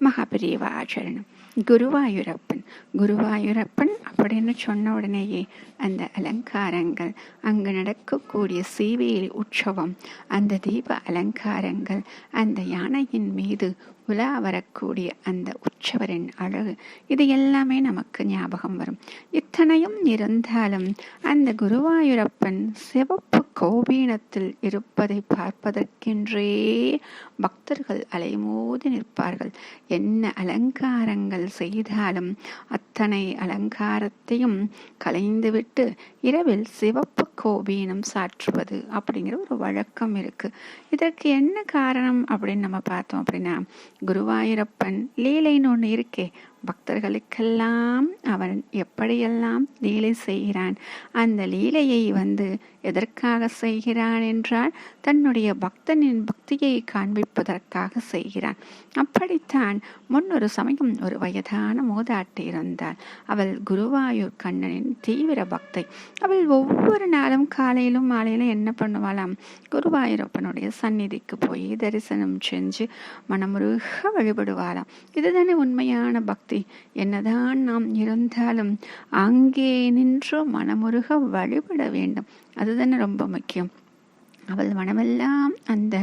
மகாபிரிவா ஆச்சரணம். குருவாயூரப்பன். குருவாயூரப்பன் அப்படின்னு சொன்ன உடனேயே அந்த அலங்காரங்கள் அங்கு நடக்கக்கூடிய சீவேலி உற்சவம் அந்த தீப அலங்காரங்கள் அந்த யானையின் மீது உலா வரக்கூடிய அந்த உற்சவரின் அழகு இது எல்லாமே நமக்கு ஞாபகம் வரும். இத்தனையும் இருந்தாலும் அந்த குருவாயூரப்பன் சிவப்பு கோபீனத்தில் இருப்பதை பார்ப்பதற்கென்றே பக்தர்கள் அலைமோதி நிற்பார்கள். என்ன அலங்காரங்கள் செய்தாலும் அத்தனை அலங்காரத்தையும் கலைந்துவிட்டு இரவில் சிவப்பு கோபீனம் சாற்றுவது அப்படிங்கிற ஒரு வழக்கம் இருக்குது இதற்கு என்ன காரணம் அப்படின்னு நம்ம பார்த்தோம் அப்படின்னா குருவாயூரப்பன் லீலைன்னு ஒன்று இருக்கே. பக்தர்களுக்கெல்லாம் அவன் எப்படியெல்லாம் லீலை செய்கிறான்? அந்த லீலையை வந்து எதற்காக செய்கிறான் என்றால் தன்னுடைய பக்தனின் பக்தியை காண்பிப்பதற்காக செய்கிறான். அப்படித்தான் முன்னொரு சமயம் ஒரு வயதான மூதாட்டி இருந்தாள் அவள் குருவாயூர் கண்ணனின் தீவிர பக்தை. அவள் ஒவ்வொரு சாயங்காலம் காலையிலும் மாலையிலும் என்ன பண்ணுவாளாம்? குருவாயூரப்பனுடைய சந்நிதிக்கு போய் தரிசனம் செஞ்சு மனமுருக வழிபடுவாளாம். இதுதானே உண்மையான பக்தி. என்னதான் நாம் இருந்தாலும் அங்கே நின்று மனமுருக வழிபட வேண்டும். அதுதானே ரொம்ப முக்கியம். அவள் மனமெல்லாம் அந்த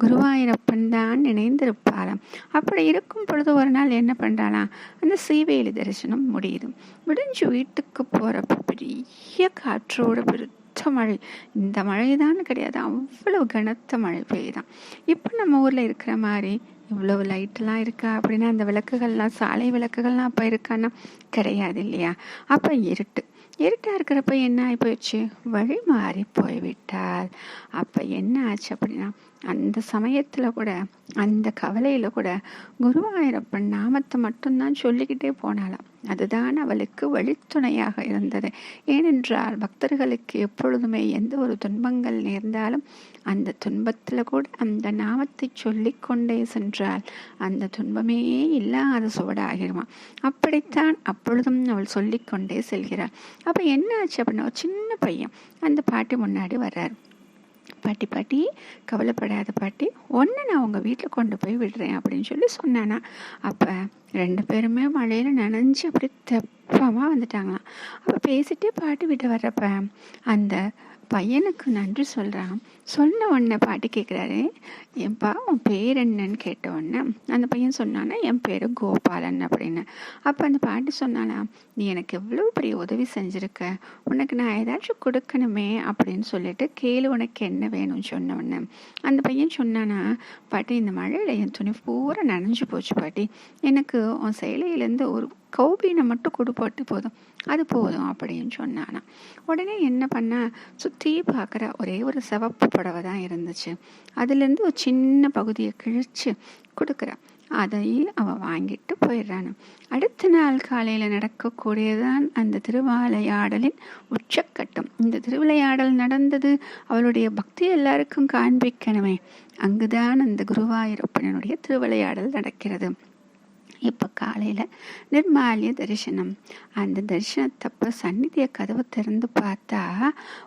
குருவாயூரப்பன் தான் நினைந்திருப்பாளாம். அப்படி இருக்கும் பொழுது ஒரு நாள் என்ன பண்ணுறாளாம் அந்த சீவேலி தரிசனம் முடியுது. முடிஞ்சு வீட்டுக்கு போகிறப்ப பெரிய காற்றோட பெருத்த மழை. இந்த மழை தான் கிடையாது. அவ்வளோ கனத்த மழை பெய்யுதான் இப்போ நம்ம ஊரில் இருக்கிற மாதிரி இவ்வளவு லைட்லாம் இருக்கா அப்படின்னா அந்த விளக்குகள்லாம் சாலை விளக்குகள்லாம் அப்போ இருக்கான்னா கிடையாது இல்லையா? அப்போ இருட்டு. இருட்டாக இருக்கிறப்ப என்ன ஆகி போயிடுச்சு வழி மாறி போய்விட்டால். அப்போ என்ன ஆச்சு அப்படின்னா அந்த சமயத்தில் கூட அந்த கவலையில் கூட குருவாயூரப்பன் நாமத்தை மட்டும்தான் சொல்லிக்கிட்டே போனாலாம் அதுதான் அவளுக்கு வழித்துணையாக இருந்தது. ஏனென்றால் பக்தர்களுக்கு எப்பொழுதுமே எந்த ஒரு துன்பங்கள் நேர்ந்தாலும் அந்த துன்பத்தில் கூட அந்த நாமத்தை சொல்லிக்கொண்டே சென்றால் அந்த துன்பமே இல்லாத சுவடாகிருமா அப்படித்தான் அப்பொழுதும் அவள் சொல்லிக்கொண்டே செல்கிறாள். அப்போ என்ன ஆச்சு அப்படின்னா ஒரு சின்ன பையன் அந்த பாட்டி முன்னாடி வர்றார். பாட்டி பாட்டி கவலைப்படாத பாட்டி ஒன்று நான் உங்கள் வீட்டில் கொண்டு போய் விடுறேன் அப்படின்னு சொல்லி சொன்னானா. அப்போ ரெண்டு பேருமே மழையில் நனைஞ்சு அப்படி தெப்பமாக வந்துட்டாங்களாம். அப்போ பேசிட்டே பாட்டி விட்டு வர்றப்ப அந்த பையனுக்கு நன்றி சொல்கிறான் சொன்ன உடனே பாட்டி கேட்குறாரு என்ப்பா உன் பேர் என்னன்னு கேட்ட உடனே அந்த பையன் சொன்னானா என் பேர் கோபாலன் அப்படின்னு. அப்போ அந்த பாட்டி சொன்னானா நீ எனக்கு எவ்வளோ பெரிய உதவி செஞ்சுருக்க? உனக்கு நான் ஏதாச்சும் கொடுக்கணுமே அப்படின்னு சொல்லிட்டு கேளு உனக்கு என்ன வேணும்னு சொன்ன உடனே அந்த பையன் சொன்னானா பாட்டி இந்த மழையில் என் துணி பூரா நனைஞ்சு போச்சு பாட்டி. எனக்கு உன் செயலையிலேருந்து ஒரு கௌபீனை மட்டும் கொடுப்பட்டு போதும். அது போதும் அப்படின்னு சொன்னானா. உடனே என்ன பண்ண? சுற்றி பார்க்குற ஒரே ஒரு சிவப்பு புடவை தான் இருந்துச்சு. அதுலேருந்து ஒரு சின்ன பகுதியை கிழிச்சு கொடுக்குறான் அதையும் அவன் வாங்கிட்டு போயிடுறான். அடுத்த நாள் காலையில் நடக்கக்கூடியதான் அந்த திருவாலையாடலின் உச்சக்கட்டம். இந்த திருவிளையாடல் நடந்தது அவளுடைய பக்தி எல்லாருக்கும் காண்பிக்கணுமே. அங்குதான் அந்த குருவாயூரப்பனுடைய திருவிளையாடல் நடக்கிறது. இப்போ காலையில் நிர்மாலிய தரிசனம். அந்த தரிசனத்தப்போ சந்நிதிய கதவை திறந்து பார்த்தா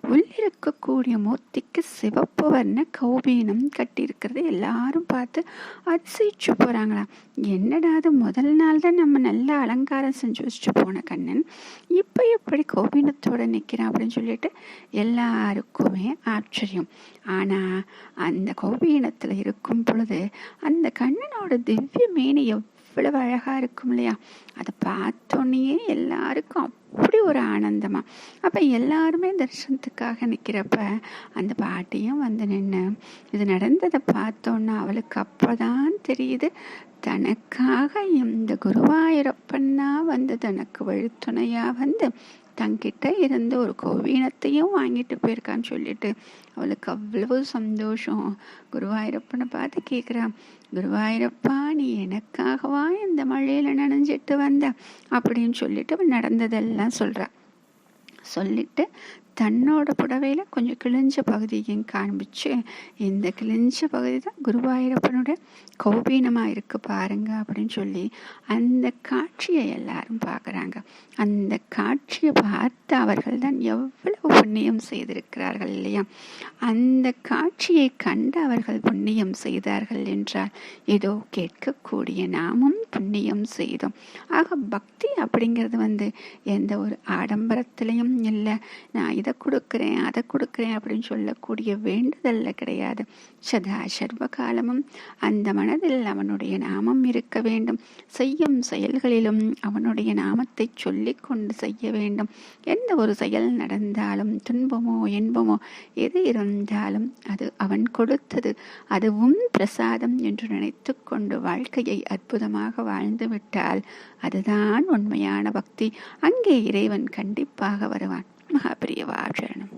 உள்ளிருக்கக்கூடிய மூர்த்திக்கு சிவப்பு வர்ண கௌபீனம் கட்டியிருக்கிறது எல்லாரும் பார்த்து அதிசயிச்சு போகிறாங்களாம் என்னடா அது முதல் நாள் தான் நம்ம நல்லா அலங்காரம் செஞ்சு வச்சுட்டு போன கண்ணன். இப்போ எப்படி கௌபீனத்தோடு நிற்கிறான் அப்படின்னு சொல்லிட்டு எல்லாருக்குமே ஆச்சரியம். ஆனால் அந்த கௌபீனத்தில் இருக்கும் பொழுது அந்த கண்ணனோட திவ்ய மேனி அவ்வளவு அழகா இருக்கும் இல்லையா? அதை பார்த்தோன்னே எல்லாருக்கும் அப்படி ஒரு ஆனந்தமா. அப்ப எல்லாருமே தரிசனத்துக்காக நிக்கிறப்ப அந்த பாட்டியும் வந்து நின்று இது நடந்ததை பார்த்தோன்னா அவளுக்கு அப்பதான் தெரியுது தனக்காக இந்த குருவாயூரப்பன்னா வந்து தனக்கு வழித்துணையா வந்து தங்கிட்ட இருந்து ஒரு கோவீனத்தையும் வாங்கிட்டு போயிருக்கான்னு சொல்லிட்டு அவளுக்கு அவ்வளவு சந்தோஷம். குருவாயூரப்பனை பார்த்து கேட்குறான் குருவாயூரப்பா நீ எனக்காகவா இந்த மழையில் நனைஞ்சிட்டு வந்த? அப்படின்னு சொல்லிட்டு அவள் நடந்ததெல்லாம் சொல்கிறான் சொல்லிட்டு தன்னோட புடவையில் கொஞ்சம் கிழிஞ்ச பகுதியும் காண்பிச்சு இந்த கிழிஞ்ச பகுதி தான் குருவாயூரப்பனுடைய கௌபீனமாக இருக்கு பாருங்க அப்படின்னு சொல்லி அந்த காட்சியை எல்லாரும் பார்க்குறாங்க. அந்த காட்சியை பார்த்து அவர்கள் தான் எவ்வளவு புண்ணியம் செய்திருக்கிறார்கள் இல்லையா? அந்த காட்சியை கண்டு அவர்கள் புண்ணியம் செய்தார்கள் என்றால் ஏதோ கேட்கக்கூடிய நாமும் புண்ணியம் செய்தோம் ஆக பக்தி அப்படிங்கிறது வந்து எந்த ஒரு ஆடம்பரத்திலையும் இல்லை. நான் இதை கொடுக்குறேன் அதை கொடுக்குறேன் அப்படின்னு சொல்லக்கூடிய வேண்டுதல்ல கிடையாது. சதா சர்வ காலமும் அந்த மனதில் அவனுடைய நாமம் இருக்க வேண்டும். செய்யும் செயல்களிலும் அவனுடைய நாமத்தை சொல்லிக்கொண்டு செய்ய வேண்டும். எந்த ஒரு செயல் நடந்தாலும் துன்பமோ இன்பமோ எது இருந்தாலும் அது அவன் கொடுத்தது. அதுவும் பிரசாதம் என்று நினைத்து கொண்டு வாழ்க்கையை அற்புதமாக வாழ்ந்து விட்டால் அதுதான் உண்மையான பக்தி. அங்கே இறைவன் கண்டிப்பாக வருவான். மகாபிரியவா சரணம்.